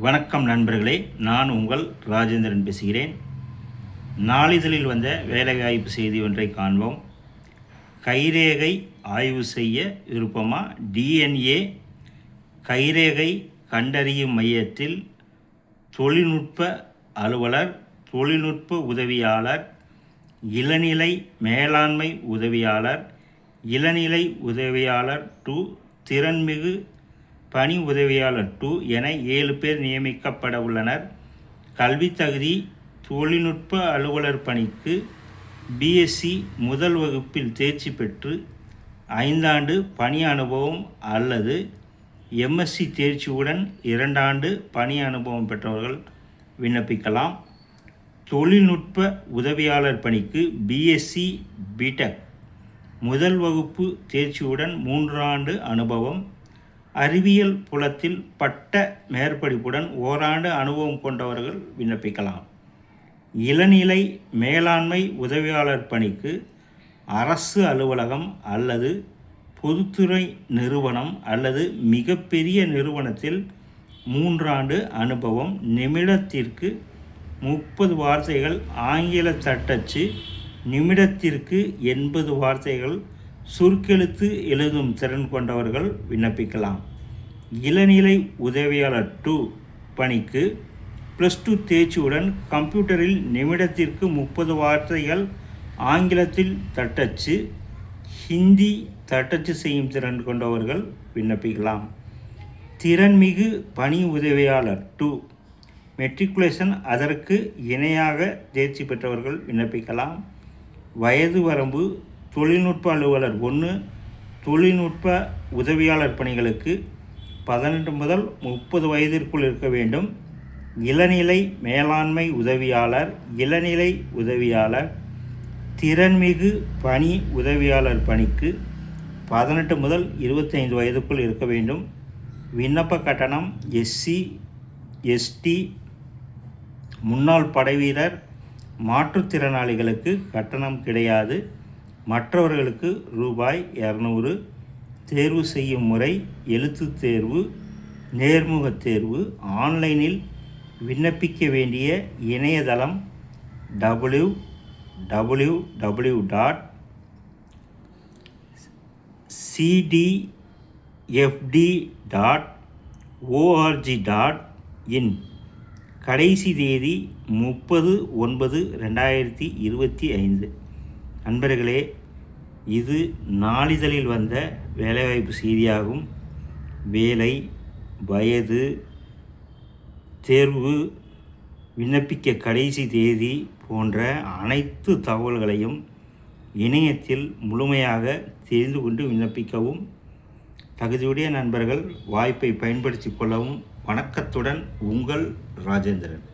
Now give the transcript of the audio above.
வணக்கம் நண்பர்களே நான் உங்கள் ராஜேந்திரன் பேசுகிறேன். நாளிதழில் வந்த வேலைவாய்ப்பு செய்தி ஒன்றை காண்போம். கைரேகை ஆய்வு செய்ய விருப்பமா? டிஎன்ஏ கைரேகை கண்டறியும் மையத்தில் தொழில்நுட்ப அலுவலர் தொழில்நுட்ப உதவியாளர் இளநிலை மேலாண்மை உதவியாளர் இளநிலை உதவியாளர் டு திறன்மிகு பணி உதவியாளர் டூ என ஏழு பேர் நியமிக்கப்பட உள்ளனர். கல்வி தகுதி தொழில்நுட்ப அலுவலர் பணிக்கு பிஎஸ்சி முதல் வகுப்பில் தேர்ச்சி பெற்று ஐந்தாண்டு பணி அனுபவம் அல்லது எம்எஸ்சி தேர்ச்சியுடன் இரண்டாண்டு பணி அனுபவம் பெற்றவர்கள் விண்ணப்பிக்கலாம். தொழில்நுட்ப உதவியாளர் பணிக்கு பிஎஸ்சி பிடெக் முதல் வகுப்பு தேர்ச்சியுடன் மூன்றாண்டு அனுபவம் அறிவியல் புலத்தில் பட்ட மேற்படிப்புடன் ஓராண்டு அனுபவம் கொண்டவர்கள் விண்ணப்பிக்கலாம். இளநிலை மேலாண்மை உதவியாளர் பணிக்கு அரசு அலுவலகம் அல்லது பொதுத்துறை நிறுவனம் அல்லது மிகப்பெரிய நிறுவனத்தில் மூன்றாண்டு அனுபவம் நிமிடத்திற்கு முப்பது வார்த்தைகள் ஆங்கில தட்டச்சு நிமிடத்திற்கு எண்பது வார்த்தைகள் சுருக்கெழுத்து எழுதும் திறன் கொண்டவர்கள் விண்ணப்பிக்கலாம். இளநிலை உதவியாளர் டூ பணிக்கு ப்ளஸ் டூ தேர்ச்சியுடன் கம்ப்யூட்டரில் நிமிடத்திற்கு முப்பது வார்த்தைகள் ஆங்கிலத்தில் தட்டச்சு ஹிந்தி தட்டச்சு செய்யும் திறன் கொண்டவர்கள் விண்ணப்பிக்கலாம். திறன்மிகு பணி உதவியாளர் டூ மெட்ரிகுலேஷன் அதற்கு இணையாக தேர்ச்சி பெற்றவர்கள் விண்ணப்பிக்கலாம். வயது வரம்பு தொழில்நுட்ப அலுவலர் ஒன்று தொழில்நுட்ப உதவியாளர் பணிகளுக்கு பதினெட்டு முதல் முப்பது வயதிற்குள் இருக்க வேண்டும். இளநிலை மேலாண்மை உதவியாளர் இளநிலை உதவியாளர் திறன்மிகு பணி உதவியாளர் பணிக்கு பதினெட்டு முதல் இருபத்தைந்து வயதுக்குள் இருக்க வேண்டும். விண்ணப்ப கட்டணம் எஸ்சி எஸ்டி முன்னாள் படைவீரர் மாற்றுத்திறனாளிகளுக்கு கட்டணம் கிடையாது. மற்றவர்களுக்கு ரூபாய் இரநூறு. தேர்வு செய்யும் முறை எழுத்துத் தேர்வு நேர்முகத் தேர்வு ஆன்லைனில் விண்ணப்பிக்க வேண்டிய இணையதளம் W W W dot CDFT dot ORG dot in கடைசி தேதி முப்பது ஒன்பது ரெண்டாயிரத்தி இருபத்தி ஐந்து. நண்பர்களே இது நாளிதழில் வந்த வேலைவாய்ப்பு செய்தியாகும். வேலை வயது தேர்வு விண்ணப்பிக்க கடைசி தேதி போன்ற அனைத்து தகவல்களையும் இணையத்தில் முழுமையாக தெரிந்து கொண்டு விண்ணப்பிக்கவும். தகுதியுடைய நண்பர்கள் வாய்ப்பை பயன்படுத்தி கொள்ளவும். வணக்கத்துடன் உங்கள் ராஜேந்திரன்.